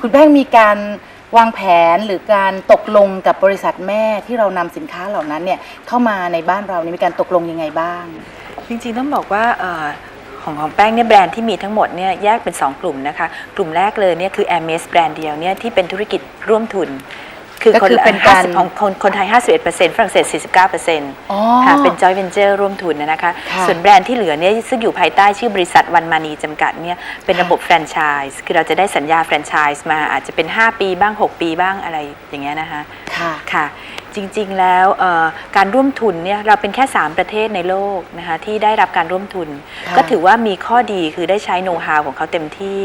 คุณแป้งมีการวางแผนหรือการตกลงกับบริษัทแม่ที่เรานำสินค้าเหล่านั้นเนี่ยเข้ามาในบ้านเรานี่มีการตกลงยังไงบ้าง จริงๆต้องบอกว่าเอ่อของของแป้งเนี่ยแบรนด์ที่มีทั้งหมดเนี่ยแยกเป็น 2 กลุ่มนะคะ กลุ่มแรกเลยเนี่ยคือ a i r m e s แบรนด์เดียวเนี่ยที่เป็นธุรกิจร่วมทุน คือก็คนคือเป็นการ50ของคนคนไทย 51%ฝรั่งเศส 49%อ๋อ ค่ะเป็น joint venture ร่วมทุนนะนะคะ ค่ะส่วนแบรนด์ที่เหลือเนี่ยซึ่งอยู่ภายใต้ชื่อบริษัทวันมานีจำกัดเนี่ยเป็นระบบแฟรนไชส์คือเราจะได้สัญญาแฟรนไชส์มาอาจจะเป็น 5 ปีบ้าง 6 ปีบ้างอะไรอย่างเงี้ยนะคะค่ะ ค่ะ จริงๆ แล้วเอ่อการร่วมทุนเนี่ยเราเป็นแค่ 3 ประเทศในโลกนะคะที่ได้รับการร่วมทุนค่ะก็ถือว่ามีข้อดีคือได้ใช้โน้ตฮาวของเขาเต็มที่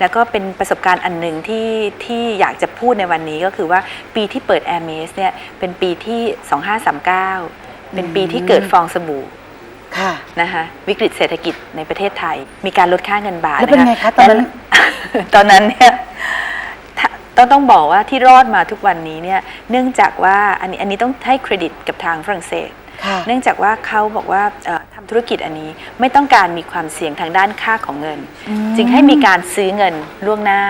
แล้วก็เป็นประสบการณ์อันหนึ่งที่ที่อยากจะพูดในวันนี้ก็คือว่าปีที่เปิด a i r m e s เนี่ยเป็นปีที่ 2539 เป็นปีที่เกิดฟองสบู่ค่ะนะคะวิกฤตเศรษฐกิจในประเทศไทย มีการลดค่าเงินบาทแล้วเป็นไงคะตอนนั้นตอนนั้นเนี่ยถ้า ต้องต้องบอกว่าที่รอดมาทุกวันนี้เนี่ยเนื่องจากว่าอันนี้อันนี้ต้องให้เครดิตกับทางฝรั่งเศสค่ะเนื่องจากว่าเขาบอกว่าเอ่อทำธุรกิจอันนี้ไม่ต้องการมีความเสี่ยงทางด้านค่าของเงินอืมจึงให้มีการซื้อเงินล่วงหน้า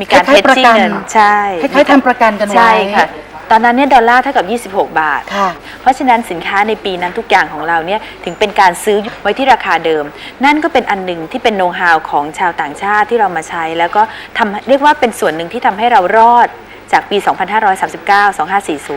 มีการคล้ายๆประ hedging กันเงินใช่คล้ายๆทำประกันกันไว้ใช่ค่ะ ตอนนั้นเนี่ยดอลลาร์เท่ากับ 26 บาท ค่ะ เพราะฉะนั้นสินค้าในปีนั้นทุกอย่างของเราเนี่ยถึงเป็นการซื้อไว้ที่ราคาเดิม นั่นก็เป็นอันหนึ่งที่เป็นโน้ตฮาวของชาวต่างชาติที่เรามาใช้ แล้วก็ทำเรียกว่าเป็นส่วนหนึ่งที่ทำให้เรารอดจากปี 2539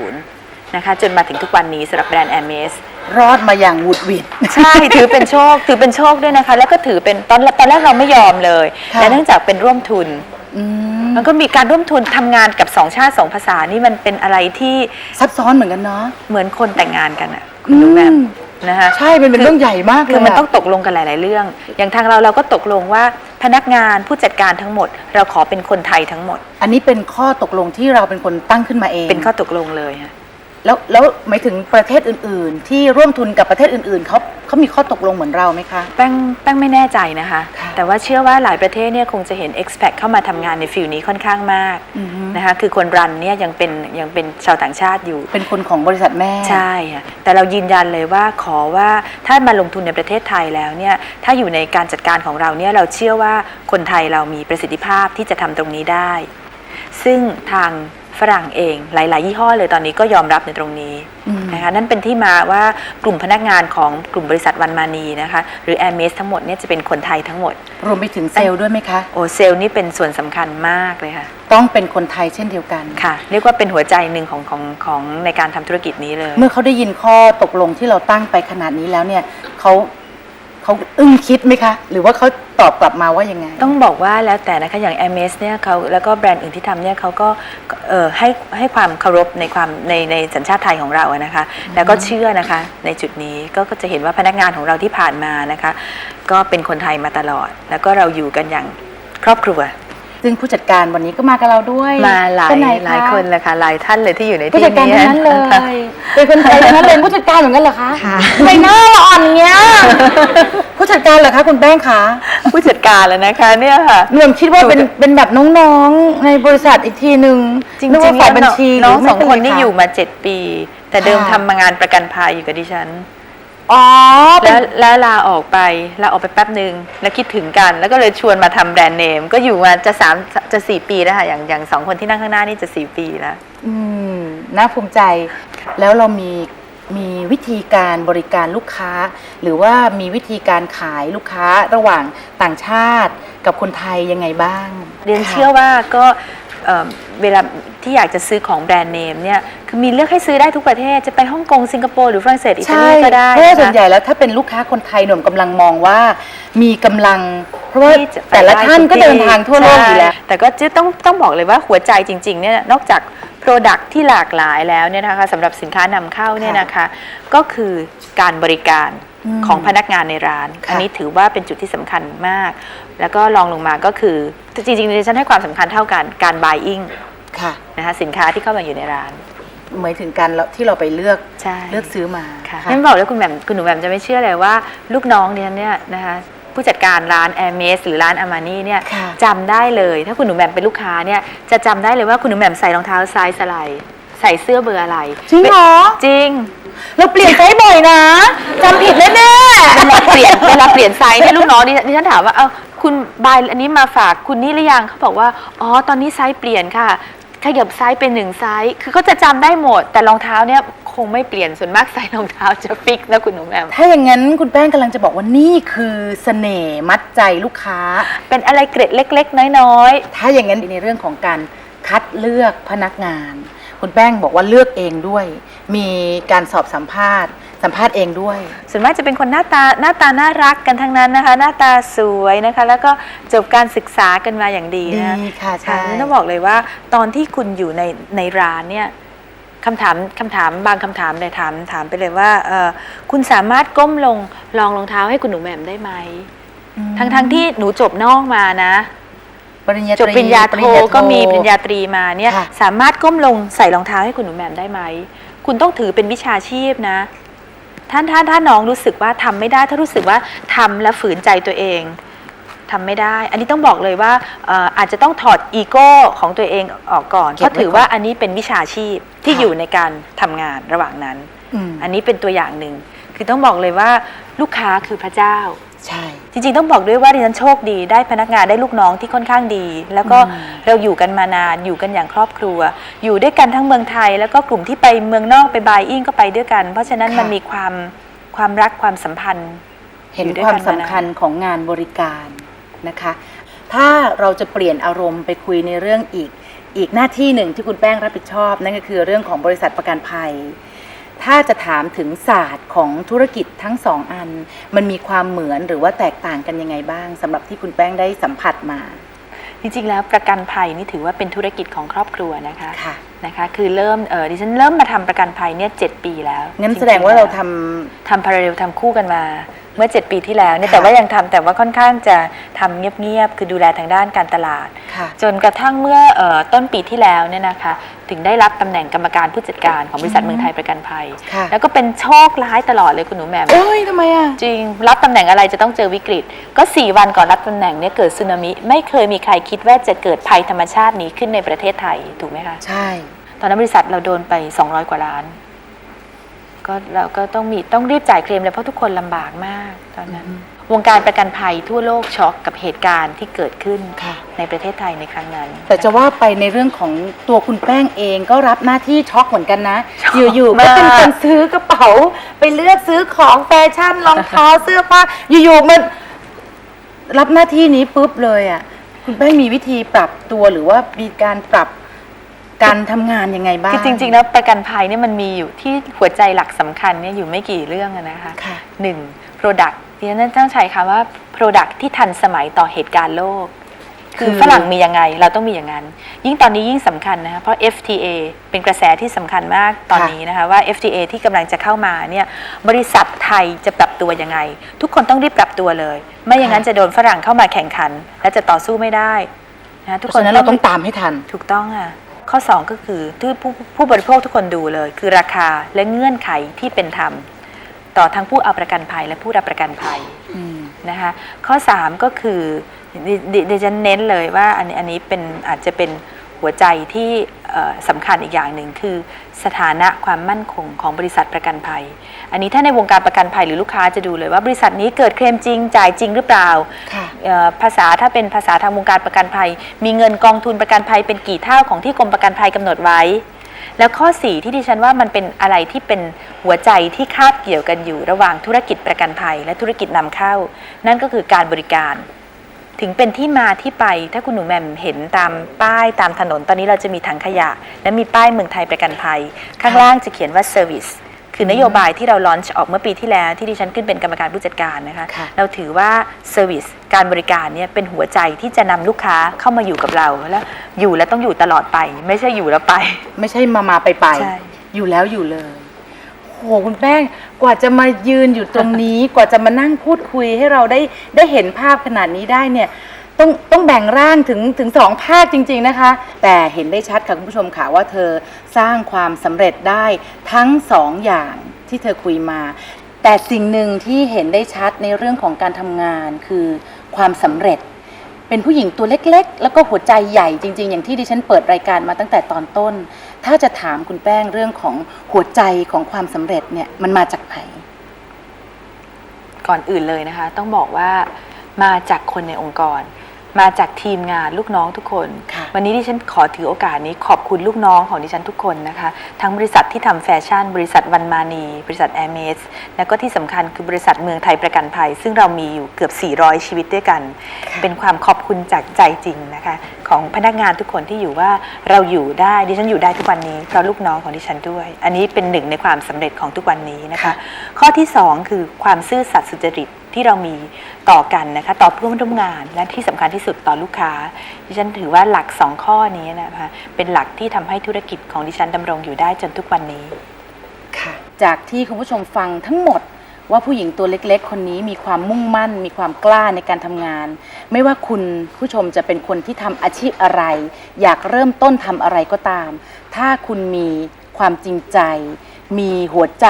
2540 นะคะ จนมาถึงทุกวันนี้สำหรับแบรนด์ a อ m e s รอดมาอย่างหวุดหวิด ใช่ ถือเป็นโชค ถือเป็นโชคด้วยนะคะ แล้วก็ถือเป็นตอนตอนแรกเราไม่ยอมเลย ค่ะและเนื่องจากเป็นร่วมทุน อืมมันก็มีการร่วมทุนทำงานกับสองชาติสองภาษานี่มันเป็นอะไรที่ซับซ้อนเหมือนกันเนาะ เหมือนคนแต่งงานกันอะคุณรู้ไหมอืม นะคะใช่มันเป็นเรื่องใหญ่มากเลยคือมันอะต้องตกลงกันหลาย ๆ เรื่อง อย่างทางเราเราก็ตกลงว่าพนักงานผู้จัดการทั้งหมด เราขอเป็นคนไทยทั้งหมด อันนี้เป็นข้อตกลงที่เราเป็นคนตั้งขึ้นมาเองเป็นข้อตกลงเลยค่ะ แล้วแล้วหมายถึงประเทศอื่น ๆ ที่ร่วมทุนกับประเทศอื่น ๆเขาเขามีข้อตกลงเหมือนเราไหมคะ แป้งแป้งไม่แน่ใจนะคะ ค่ะแต่ว่าเชื่อว่าหลายประเทศเนี่ยคงจะเห็น expat เข้ามาทำงานในฟิลนี้ค่อนข้างมากอือฮึ นะคะคือคนรันเนี่ยยังเป็นยังเป็นชาวต่างชาติอยู่ เป็นคนของบริษัทแม่ ใช่ค่ะแต่เรายืนยันเลยว่าขอว่าถ้ามาลงทุนในประเทศไทยแล้วเนี่ยถ้าอยู่ในการจัดการของเราเนี่ยเราเชื่อว่าคนไทยเรามีประสิทธิภาพที่จะทำตรงนี้ได้ ซึ่งทาง ฝรั่งเองหลาย ๆ ยี่ห้อเลยตอนนี้ก็ยอมรับในตรงนี้อืมนะคะนั่นเป็นที่มาว่ากลุ่มพนักงานของกลุ่มบริษัทวันมานีนะคะหรือ a อ r m e s ทั้งหมดเนี่ยจะเป็นคนไทยทั้งหมด รวมไปถึงเซลล์ด้วยไหมคะ โอเซลนี่เป็นส่วนสำคัญมากเลยค่ะ ต้องเป็นคนไทยเช่นเดียวกันค่ะ เรียกว่าเป็นหัวใจหนึ่งของของของในการทำธุรกิจนี้เลย เมื่อเขาได้ยินข้อตกลงที่เราตั้งไปขนาดนี้แล้วเนี่ยเขา เขาอึ้งคิดไหมคะ หรือว่าเขาตอบกลับมาว่ายังไง ต้องบอกว่าแล้วแต่นะคะอย่าง m s เนี่ยเขาแล้วก็แบรนด์อื่นที่ทำเนี่ยเขาก็เอ่อให้ให้ความเคารพในความในในสัญชาติไทยของเราอะนะคะ แล้วก็เชื่อนะคะในจุดนี้ก็ก็จะเห็นว่าพนักงานของเราที่ผ่านมานะคะ ก็เป็นคนไทยมาตลอด แล้วก็เราอยู่กันอย่างครอบครัว ซึ่งผู้จัดการวันนี้ก็มากับเราด้วยมาหลายท่นไะหลายคนเลยค่ะหลายท่านเลยที่อยู่ในผู้ที่จัดการนี้ทั้งนั้นเลยนะคะเป็นคนไทยทั้งนั้นเลยผู้จัดการเหมือนกันเหรอคะค่ะทำไมหน้าละอ่อนอย่างเงี้ยผู้จัดการเหรอคะคุณแป้งคะผู้จัดการแล้วนะคะเนี่ยค่ะหนูคิดว่าเป็นอยู่เป็นแบบน้องๆในบริษัทอีกทีหนึ่งจริงนึกๆว่าฝ่ายบัญชีน้องหรืสองไม่คนเป็นี่ไรอยู่มาเจ็ดปี แต่เดิมค่ะทำมางานประกันภัยอยู่กับดิฉัน อ๋อเป็แล้นวแล้วลาออกไปลาออกไปแป๊บหนึ่งแล้วคิดถึงกัน แล้วก็เลยชวนมาทำแบรนด์เนม ก็อยู่มาจะสามจะสี่ปีแล้วค่ะ อย่างอย่างสองคนที่นั่งข้างหน้านี่จะสี่ปีแล้ว อืมน่าภูมิใจ แล้วเรามีมีวิธีการบริการลูกค้า หรือว่ามีวิธีการขายลูกค้าระหว่างต่างชาติกับคนไทยยังไงบ้างเรียนค่ะเชื่อว่าก็เอ่อ เวลาที่อยากจะซื้อของแบรนด์เนมเนี่ยคือมีเลือกให้ซื้อได้ทุกประเทศจะไปฮ่องกงสิงคโปร์หรือฝรั่งเศสอิตาใช่ลีก็ได้เพราะว่าส่วนนะคะใหญ่แล้วถ้าเป็นลูกค้าคนไทยหนุ่มกำลังมองว่ามีกำลัง เพราะว่าที่จะไปแต่ละได้ท่านทุก็เดินทางทั่วโลกอยู่แล้วใช่แต่ก็จะต้องต้องบอกเลยว่าหัวใจจริงๆเนี่ยนอกจาก Product ที่หลากหลายแล้วเนี่ยนะคะสำหรับสินค้านำเข้าเนี่ยนะคะ ก็คือการบริการอืมของพนักงานในร้านค่ะอันนี้ถือว่าเป็นจุดที่สำคัญมาก แล้วก็ลองลงมาก็คือ จริงๆดิฉันให้ความสำคัญเท่ากันการ buying ค่ะ นะคะสินค้าที่เข้ามาอยู่ในร้านหมายถึงการเราที่เราไปเลือกใช่เลือกซื้อมาค่ะฉันบอกเลยคุณแหม่มคุณหนูแหม่มจะไม่เชื่อเลยว่า ลูกน้องดิฉันเนี่ยนะคะผู้จัดการร้าน a อ r m e s หรือร้านอามานี่เนี่ยค่ะจำได้เลย ถ้าคุณหนูแหม่มเป็นลูกค้าเนี่ยจะจำได้เลยว่าคุณหนูแหม่มใส่รองเท้าไซส์อะไรใส่เสื้อเบอร์อะไรจริงเหรอจริงเราเปลี่ยนไซส์บ่อยนะจำผิดแน่เวลาเปลี่ยนเวลาเปลี่ยนไซส์เนี่ยลูกน้องดิฉันดิฉันถามว่าเอ้าคุณบายอันนี้มาฝากคุณนี่หรือยังเขาบอกว่า อ๋อ ตอนนี้ไซส์เปลี่ยนค่ะ ขยับไซส์เป็นหนึ่งไซส์คือเขาจะจำได้หมด แต่รองเท้าเนี่ยคงไม่เปลี่ยนส่วนมากใส่รองเท้าจะฟิกนะคุณหนุ่มแหมมถ้าอย่างนั้นคุณแป้งกำลังจะบอกว่านี่คือเสน่ห์มัดใจลูกค้า เป็นอะไรเกร็ดเล็ก ๆ น้อย ถ้าอย่างนั้นในเรื่องของการคัดเลือกพนักงาน คุณแป้งบอกว่าเลือกเองด้วย มีการสอบสัมภาษณ์ สัมภาษณ์เองด้วยๆส่วนมากจะเป็นคนหน้าตาหน้าตาน่ารักกันทั้งนั้นนะคะ หน้าตาสวยนะคะ แล้วก็จบการศึกษากันมาอย่างดีดีนะคะค่ะค่ะใช่ต้องบอกเลยว่า ตอนที่คุณอยู่ในในร้านเนี่ยคำถามคำถามบางคำถามเลยถามถามไปเลยว่าเอ่อคุณสามารถก้มลงลองรองเท้าให้คุณหนูแหม่มได้ไหมทั้งทั้งที่หนูจบนอกมานะป ริญญาจบปริญญาโทก็มีปริญญาตรีมาเนี่ยค่ะ สามารถก้มลงใส่รองเท้าให้คุณหนูแหม่มได้ไหม คุณต้องถือเป็นวิชาชีพนะ ท่านถ้าถ้าน้องรู้สึกว่าทำไม่ได้ ถ้ารู้สึกว่าทำแล้วฝืนใจตัวเองทำไม่ได้ อันนี้ต้องบอกเลยว่าเอ่ออาจจะต้องถอดอีโก้ของตัวเองออกก่อน เพราะถือว่าอันนี้เป็นวิชาชีพที่อยู่ในการทำงานระหว่างนั้น อืม อันนี้เป็นตัวอย่างหนึ่ง คือต้องบอกเลยว่าลูกค้าคือพระเจ้า ใช่ จริงๆต้องบอกด้วยว่าดิฉันโชคดีได้พนักงานได้ลูกน้องที่ค่อนข้างดี แล้วก็อืมเราอยู่กันมานานอยู่กันอย่างครอบครัว อยู่ด้วยกันทั้งเมืองไทย แล้วก็กลุ่มที่ไปเมืองนอกไปบายอิ่งก็ไปด้วยกัน เพราะฉะนั้นมันมีความความรักความสัมพันธ์ เห็นอยู่ด้วยความกันสำคัญของงานบริการนะคะ ถ้าเราจะเปลี่ยนอารมณ์ไปคุยในเรื่องอีก อีกหน้าที่หนึ่งที่คุณแป้งรับผิดชอบ นั่นก็คือเรื่องของบริษัทประกันภัย ถ้าจะถามถึงศาสตร์ของธุรกิจทั้งสองอัน มันมีความเหมือนหรือว่าแตกต่างกันยังไงบ้างสำหรับที่คุณแป้งได้สัมผัสมา จริงๆแล้วประกันภัยนี่ถือว่าเป็นธุรกิจของครอบครัวนะคะค่ะนะคะคือเริ่มเออดิฉันเริ่มมาทำประกันภัยเนี่ยเจ็ดปีแล้วงั้นจริๆแสดงว่าเราล้ทำทำพาราเรลทำคู่กันมา เมื่อ 7 ปีที่แล้วเนี่ยค่ะแต่ว่ายังทำแต่ว่าค่อนข้างจะทำเงียบๆคือดูแลทางด้านการตลาดค่ะจนกระทั่งเมื่อเออต้นปีที่แล้วเนี่ยนะคะถึงได้รับตำแหน่งกรรมการผู้จัดการของบริษัทอืมเมืองไทยประกันภัยค่ะแล้วก็เป็นโชคร้ายตลอดเลยคุณหนูแหม่มเอ้ยทำไมอะจริงรับตำแหน่งอะไรจะต้องเจอวิกฤต ก็ 4 วันก่อนรับตำแหน่งเนี่ยเกิดสึนามิไม่เคยมีใครคิดว่าจะเกิดภัยธรรมชาตินี้ขึ้นในประเทศไทยถูกไหมคะใช่ ตอนนั้นบริษัทเราโดนไป 200 กว่าล้าน ก็เราก็ต้องมีต้องรีบจ่ายเคลมเลยเพราะทุกคนลำบากมากตอนนั้น วงการประกันภัยทั่วโลกช็อกกับเหตุการณ์ที่เกิดขึ้นค่ะ ในประเทศไทยในครั้งนั้น แต่จะว่าไปในเรื่องของตัวคุณแป้งเองก็รับหน้าที่ช็อกเหมือนกันนะช็อกอยู่ๆก็มากเป็นคนซื้อกระเป๋า ไปเลือกซื้อของแฟชั่นรองเท้าเสื้อผ้าอยู่ๆมันรับหน้าที่นี้ปุ๊บเลยอะคุณแป้งมีวิธีปรับตัวหรือว่ามีการปรับ การทำงานยังไงบ้างคือจริง ๆ แล้วประกันภัยเนี่ยมันมีอยู่ที่หัวใจหลักสำคัญเนี่ยอยู่ไม่กี่เรื่องอะนะคะค่ะ หนึ่ง Product ดิฉันต้องใช้คำว่า Product ที่ทันสมัยต่อเหตุการณ์โลก คือคือฝรั่งมียังไงเราต้องมีอย่างนั้น ยิ่งตอนนี้ยิ่งสำคัญนะคะเพราะ FTA เป็นกระแสที่สำคัญมากตอนนี้นะคะว่า FTA ที่กำลังจะเข้ามาเนี่ยบริษัทไทยจะปรับตัวยังไง ทุกคนต้องรีบปรับตัวเลย ไม่อย่างนั้นจะโดนฝรั่งเข้ามาแข่งขัน และจะต่อสู้ไม่ได้นะทุกเพคราะนฉะนั้นเราต้องตามให้ทัน ถูกต้องค่ะ ข้อ 2 ก็คือที่ผู้ผู้บริโภคทุกคนดูเลย คือราคาและเงื่อนไขที่เป็นธรรม ต่อทั้งผู้เอาประกันภัยและผู้รับประกันภัยอืมนะคะข้อ 3 ก็คือดิดิดิฉันเน้นเลยว่าอันนี้อันนี้เป็นอาจจะเป็นหัวใจที่เอ่อ สำคัญอีกอย่างหนึ่งคือ สถานะความมั่นคงของบริษัทประกันภัย อันนี้ถ้าในวงการประกันภัยหรือลูกค้าจะดูเลยว่าบริษัทนี้เกิดเคลมจริง จ่ายจริงหรือเปล่าค่ะเอ่อภาษาถ้าเป็นภาษาทางวงการประกันภัย มีเงินกองทุนประกันภัยเป็นกี่เท่าของที่กรมประกันภัยกำหนดไว้ แล้วข้อ 4 ที่ดิฉันว่ามันเป็นอะไรที่เป็นหัวใจที่คาบเกี่ยวกันอยู่ระหว่างธุรกิจประกันภัย และธุรกิจนำเข้า นั่นก็คือการบริการ ถึงเป็นที่มาที่ไปถ้าคุณหนูแหม่มเห็นตามป้ายตามถนนตอนนี้เราจะมีถังขยะ และมีป้ายเมืองไทยประกันภัย ข้างล่างจะเขียนว่า Service คือนโยบายที่เราลอนช์ออกเมื่อปีที่แล้วที่ดิฉันขึ้นเป็นกรรมการผู้จัดการนะคะค่ะเราถือว่า Service การบริการเนี่ยเป็นหัวใจที่จะนำลูกค้าเข้ามาอยู่กับเราแล้วอยู่แล้วต้องอยู่ตลอดไป ไม่ใช่อยู่แล้วไป ไม่ใช่มามาไปไปใช่อยู่แล้วอยู่เลย โหคุณแป้งกว่าจะมายืนอยู่ตรงนี้ กว่าจะมานั่งพูดคุยให้เราได้ได้เห็นภาพขนาดนี้ได้เนี่ยต้องต้องแบ่งร่างถึงถึงสองภาคจริง ๆนะคะ แต่เห็นได้ชัดค่ะคุณผู้ชมค่ะว่าเธอสร้างความสำเร็จได้ทั้งสองอย่างที่เธอคุยมา แต่สิ่งหนึ่งที่เห็นได้ชัดในเรื่องของการทำงานคือความสำเร็จ เป็นผู้หญิงตัวเล็กๆ แล้วก็หัวใจใหญ่จริง ๆ อย่างที่ดิฉันเปิดรายการมาตั้งแต่ตอนต้น ถ้าจะถามคุณแป้งเรื่องของหัวใจของความสำเร็จเนี่ยมันมาจากไหนก่อนอื่นเลยนะคะ ต้องบอกว่ามาจากคนในองค์กร มาจากทีมงานลูกน้องทุกคนค่ะวันนี้ดิฉันขอถือโอกาสนี้ขอบคุณลูกน้องของดิฉันทุกคนนะคะ ทั้งบริษัทที่ทำแฟชั่น บริษัทวันมานี บริษัทแอร์เมส แล้วก็ที่สำคัญคือบริษัทเมืองไทยประกันภัย ซึ่งเรามีอยู่เกือบ 400 ชีวิตด้วยกัน เป็นความขอบคุณจากใจจริงนะคะ ของพนักงานทุกคนที่อยู่ว่าเราอยู่ได้ดิฉันอยู่ได้ทุกวันนี้เพราะลูกน้องของดิฉันด้วย อันนี้เป็นหนึ่งในความสำเร็จของทุกวันนี้นะคะค่ะข้อที่ 2 คือความซื่อสัตย์สุจริต ที่เรามีต่อกันนะคะต่อเพื่อนร่วมงานและที่สำคัญที่สุดต่อลูกค้า ดิฉันถือว่าหลัก 2 ข้อนี้นะคะเป็นหลักที่ทำให้ธุรกิจของดิฉันดำรงอยู่ได้จนทุกวันนี้ค่ะ จากที่คุณผู้ชมฟังทั้งหมดว่าผู้หญิงตัวเล็กๆ คนนี้มีความมุ่งมั่น มีความกล้าในการทำงาน ไม่ว่าคุณผู้ชมจะเป็นคนที่ทำอาชีพอะไร อยากเริ่มต้นทำอะไรก็ตาม ถ้าคุณมีความจริงใจ มีหัวใจ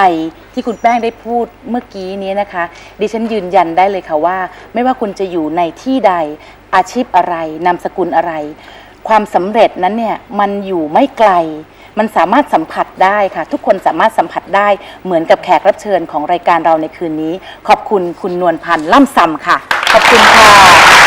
ที่คุณแป้งได้พูดเมื่อกี้นี้นะคะ ดิฉันยืนยันได้เลยค่ะว่า ไม่ว่าคุณจะอยู่ในที่ใดอาชีพอะไร นามสกุลอะไร ความสำเร็จนั้นเนี่ยมันอยู่ไม่ไกล มันสามารถสัมผัสได้ค่ะ ทุกคนสามารถสัมผัสได้เหมือนกับแขกรับเชิญของรายการเราในคืนนี้ ขอบคุณคุณนวลพันธ์ล่ำซำค่ะ ขอบคุณค่ะ